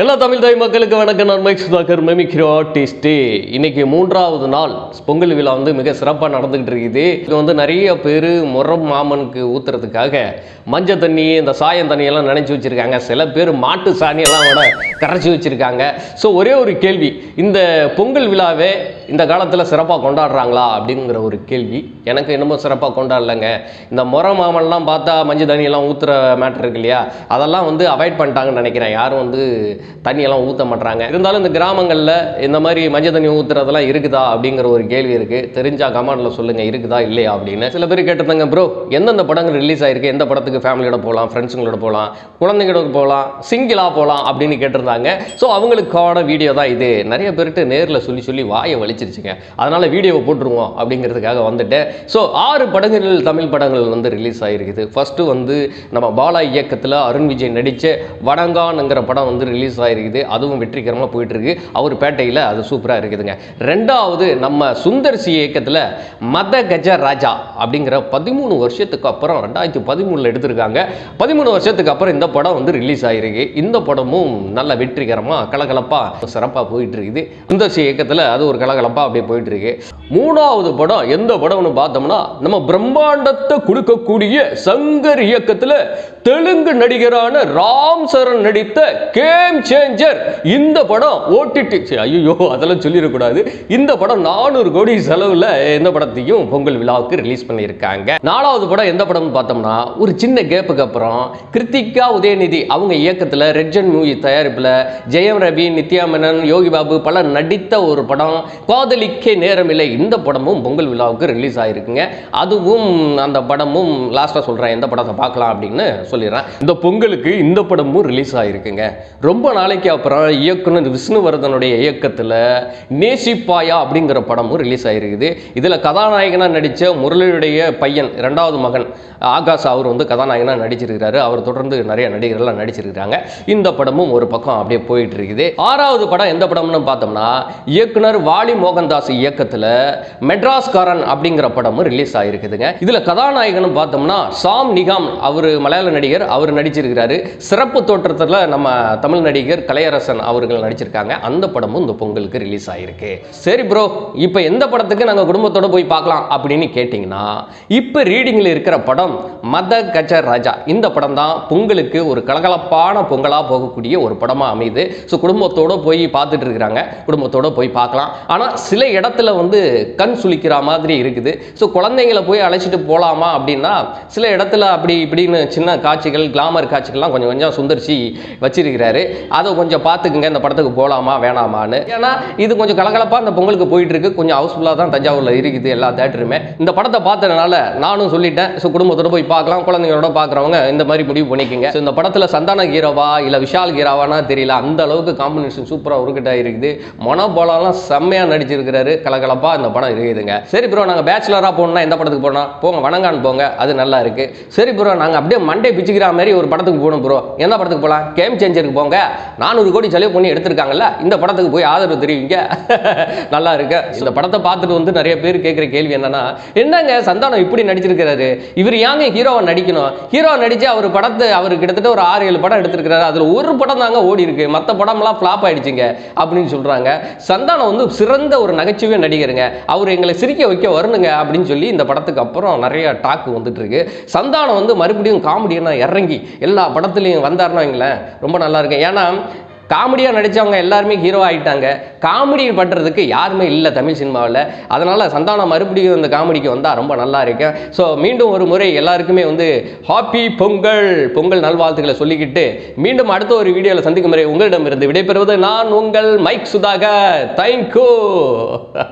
எல்லா தமிழ் தாய் மக்களுக்கு வணக்கம். நான் மைக் சுதாகர். மெமிக்ரோ ஆர்டிஸ்ட் இன்னைக்கு மூன்றாவது நாள். பொங்கல் விழா வந்து மிக சிறப்பாக நடந்துகிட்டு இருக்குது. இது வந்து நிறைய பேர் முரம் மாமனுக்கு ஊத்துறதுக்காக மஞ்சள் தண்ணி இந்த சாயம் தண்ணியெல்லாம் நினைச்சு வச்சிருக்காங்க. சில பேர் மாட்டு சாணியெல்லாம் விட கரைச்சி வச்சுருக்காங்க. ஸோ ஒரே ஒரு கேள்வி. இந்த பொங்கல் விழாவே இந்த காலத்தில் சிறப்பாக கொண்டாடுறாங்களா அப்படிங்கிற ஒரு கேள்வி. எனக்கு என்னமோ சிறப்பாக கொண்டாடலைங்க. இந்த முறை மாமன்லாம் பார்த்தா மஞ்சள் தண்ணியெல்லாம் ஊற்றுற மேட்ரு இருக்கு இல்லையா? அதெல்லாம் வந்து அவாய்ட் பண்ணிட்டாங்கன்னு நினைக்கிறேன். யாரும் வந்து தண்ணியெல்லாம் ஊற்ற மாட்றாங்க. இருந்தாலும் இந்த கிராமங்களில் இந்த மாதிரி மஞ்சள் தண்ணி ஊற்றுறதெல்லாம் இருக்குதா அப்படிங்கிற ஒரு கேள்வி இருக்குது தெரிஞ்சால் கமெண்ட்டில் சொல்லுங்கள் இருக்குதா இல்லையா அப்படின்னு. சில பேர் கேட்டிருந்தாங்க ப்ரோ எந்தெந்த படங்கள் ரிலீஸ் ஆயிருக்கு? எந்த படத்துக்கு ஃபேமிலியோட போகலாம் ஃப்ரெண்ட்ஸுங்களோட போகலாம் குழந்தைங்களோட போகலாம் சிங்கிளாக போகலாம் அப்படின்னு கேட்டிருந்தாங்க. ஸோ அவங்களுக்கான வீடியோ தான் இது. நிறைய பேர்கிட்ட நேரில் சொல்லி சொல்லி வாயை வலிச்சிருச்சுங்க அதனால் வீடியோவை போட்டுருவோம் அப்படிங்கிறதுக்காக வந்துட்டேன். ஸோ ஆறு படங்கள் தமிழ் படங்கள் வந்து ரிலீஸ் ஆகிருக்குது ஃபஸ்ட்டு வந்து நம்ம பாலா இயக்கத்தில் அருண் விஜய் நடித்த வடங்கான்ங்கிற படம் வந்து ரிலீஸ் ஆகிருக்குது அதுவும் வெற்றிகரமாக போயிட்டுருக்கு. அவர் பேட்டையில் அது சூப்பராக இருக்குதுங்க. ரெண்டாவது நம்ம சுந்தர் சி இயக்கத்தில் மத கஜ ராஜா அப்படிங்கிற பதிமூணு வருஷத்துக்கு அப்புறம் ரெண்டாயிரத்தி பதிமூணில் எடுத்திருக்காங்க. பதிமூணு வருஷத்துக்கு அப்புறம் இந்த படம் வந்து ரிலீஸ் ஆகிருக்கு இந்த படமும் நல்ல வெற்றிகரமாக கலகலப்பாக சிறப்பாக போயிட்டு இருக்குது சுந்தர்சி இயக்கத்தில் அது ஒரு கலகலப்பாக அப்படியே போயிட்டு இருக்கு மூணாவது படம் எந்த படம்னு பார்த்தோம்னா நம்ம பிரம்மாண்டத்தை கொடுக்கக்கூடிய சங்கர் இயக்கத்தில் தெலுங்கு நடிகரான ராம் சரண் நடித்த கேம் சேஞ்சர். இந்த படம் ஓடிடி ஐயோ அதெல்லாம் சொல்லிடக்கூடாது. இந்த படம் நானூறு கோடி செலவில் எந்த படத்தையும் பொங்கல் விழாவுக்கு ரிலீஸ் பண்ணியிருக்காங்க. நாலாவது படம் எந்த படம்னு பார்த்தோம்னா ஒரு சின்ன கேப்புக்கு அப்புறம் கிருத்திகா உதயநிதி அவங்க இயக்கத்தில் ரெட்ஜன் மூவி தயாரிப்பில் ஜெயம் ரவி நித்யா மேனன் யோகி பாபு பலர் நடித்த ஒரு படம். காதலிக்க நேரமில்லை. இந்த படமும் பொங்கல் விழாவுக்கு ரிலீஸ் ஆகிருக்குங்க அதுவும் அந்த படமும் லாஸ்ட்டாக சொல்கிறேன் எந்த படத்தை பார்க்கலாம் அப்படின்னு சொல்லிடுறேன். இந்த பொங்கலுக்கு இந்த படமும் ரிலீஸ் ஆகிருக்குங்க ரொம்ப நாளைக்கு அப்புறம் இயக்குனர் விஷ்ணுவர்தனுடைய இயக்கத்தில் நேசிப்பாயா அப்படிங்கிற படமும் ரிலீஸ் ஆகிருக்குது இதில் கதாநாயகனாக நடித்த முரளியுடைய பையன் இரண்டாவது மகன் ஆகாஷ் அவர் வந்து கதாநாயகனாக நடிச்சிருக்கிறாரு. அவர் தொடர்ந்து நிறைய நடிகர்கள்லாம் நடிச்சிருக்கிறாங்க. இந்த படமும் ஒரு பக்கம் அப்படியே போயிட்டு இருக்குது. ஆறாவது படம் எந்த படம்னு பார்த்தோம்னா இயக்குனர் வாலி மோகன்தாஸ் இயக்கத்தில் மெட்ராஸ்காரன் அப்படிங்கிற படமும் ரிலீஸ் ஆகிருக்குதுங்க இதில் கதாநாயகன் பார்த்தோம்னா சாம் நிகாம் அவர் மலையாள நடிகர் அவர் நடிச்சிருக்கிறாரு. சிறப்பு தோற்றத்தில் நம்ம தமிழ் நடிகர் கலையரசன் அவர்கள் நடிச்சிருக்காங்க. அந்த படமும் இந்த பொங்கலுக்கு ரிலீஸ் ஆகிருக்கு சரி ப்ரோ இப்போ எந்த படத்துக்கு நாங்கள் குடும்பத்தோட போய் பார்க்கலாம் அப்படின்னு கேட்டிங்கன்னா இப்போ ரீடிங்கில் இருக்கிற படம் மத கஜ ராஜா. இந்த படம் தான் பொங்கலுக்கு ஒரு கலகலப்பான பொங்கலாக போகக்கூடிய ஒரு படமாக அமையுது. ஸோ குடும்பத்தோட போய் பார்த்துட்டு இருக்கிறாங்க. குடும்பத்தோட போய் பார்க்கலாம். ஆனால் சில இடத்துல வந்து கண் சுளிக்கிற மாதிரி இருக்குது. ஸோ குழந்தைங்களை போய் அழைச்சிட்டு போகலாமா அப்படின்னா சில இடத்துல அப்படி இப்படின்னு சின்ன காட்சிகள் கிளாமர் காட்சிகள்லாம் கொஞ்சம் கொஞ்சம் சுந்தரிச்சு வச்சிருக்கிறாரு. அதை கொஞ்சம் பார்த்துக்குங்க இந்த படத்துக்கு போகலாமா வேணாமான்னு. ஏன்னா இது கொஞ்சம் கலகலப்பாக இந்த பொங்கலுக்கு போயிட்டு இருக்கு கொஞ்சம் ஹவுஸ்ஃபுல்லாக தான் தஞ்சாவூரில் இருக்குது எல்லா தேட்டருமே இந்த படத்தை பார்த்ததுனால நானும் சொல்லிட்டேன். ஸோ குடும்பத்தோட போய் பார்க்கலாம் குழந்தைங்களோட பார்க்குறவங்க இந்த மாதிரி முடிவு பண்ணிக்கோங்க. ஸோ இந்த படத்தில் சந்தான கீரவா இல்லை விஷால் கீரவானா தெரியல. அந்த அளவுக்கு காம்பினேஷன் சூப்பராக உருக்கிட்டா இருக்குது. மொனபோலாலாம் செம்மையாக நடிச்சிருக்கிறாரு. கலகலப்பாக அந்த படம் இருக்குதுங்க சரி ப்ரோ நாங்கள் பேச்சுலராக போகணும்னா எந்த படத்துக்கு போனோம் போங்க வணங்கான் போங்க. அது நல்லா இருக்கு. சரி ப்ரோ நாங்கள் அப்படியே மண்டே பிச்சுக்கிற மாதிரி ஒரு படத்துக்கு போகணும் ப்ரோ எந்த படத்துக்கு போகலாம்? கேம் சேஞ்சருக்கு போங்க. நானூறு கோடி செலவு பண்ணி எடுத்திருக்காங்கல்ல இந்த படத்துக்கு போய் ஆதரவு தெரிவிங்க. நல்லா இருக்கு. இந்த படத்தை பார்த்துட்டு வந்து நிறைய பேர் கேட்குற கேள்வி என்னன்னா என்னங்க சந்தானம் இப்படி நடிச்சிருக்கிறாரு? இவர் ஏங்க ஹீரோவை நடிக்கணும்? ஹீரோ நடிச்சு அவர் படத்தை அவர் கிட்டத்தட்ட ஒரு ஆறு ஏழு படம் எடுத்திருக்கிறாரு. அதில் ஒரு படம் தாங்க ஓடி இருக்கு மற்ற படம்லாம் ஃப்ளாப் ஆயிடுச்சுங்க. அப்படின்னு சொல்றாங்க. சந்தானம் வந்து சிறந்த ஒரு நகைச்சுவை நடிகருங்க. அவர் எங்களை சிரிக்க வைக்க வரணுங்க அப்படின்னு சொல்லி இந்த படத்துக்கு அப்புறம் நிறைய டாக் வந்துட்டு இருக்கு. சந்தானம் வந்து மறுபடியும் காமெடியனா இறங்கி எல்லா படத்துலையும் வந்தாருன்னா வைங்களேன் ரொம்ப நல்லா இருக்கு. ஏன்னா காமெடியாக நடித்தவங்க எல்லாருமே ஹீரோ ஆகிட்டாங்க காமெடி பண்ணுறதுக்கு யாருமே இல்லை தமிழ் சினிமாவில். அதனால் சந்தானம் மறுபடியும் இந்த காமெடிக்கு வந்தால் ரொம்ப நல்லா இருக்கும் ஸோ மீண்டும் ஒரு முறை எல்லாருக்குமே வந்து ஹாப்பி பொங்கல் பொங்கல் நல்வாழ்த்துக்களை சொல்லிக்கிட்டு மீண்டும் அடுத்த ஒரு வீடியோவில் சந்திக்கும் முறை உங்களிடமிருந்து விடைபெறுவது நான் உங்கள் மைக் சுதாகர். தேங்க்யூ